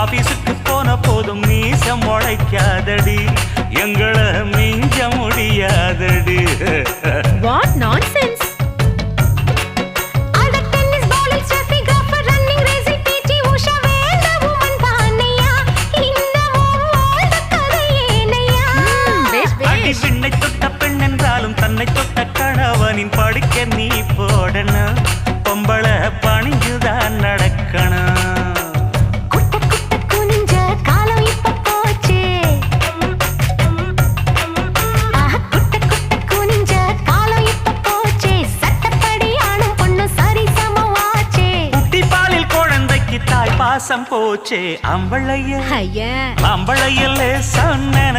ஆபீஸுக்கு போன போதும் மீச முளைக்காதடி எங்களை மிஞ்ச முடியாதடி. வாட் நான்சென்ஸ் பெண்ணை தொட்ட பெண் என்றாலும் தன்னை தொட்ட கணவனின் படுக்க நீ போடணும். பொம்பளை பணிஞ்சுதான் நடக்கணும். பாசம் போச்சே அம்பளைய. ஐயா. அம்பளையில் சொன்ன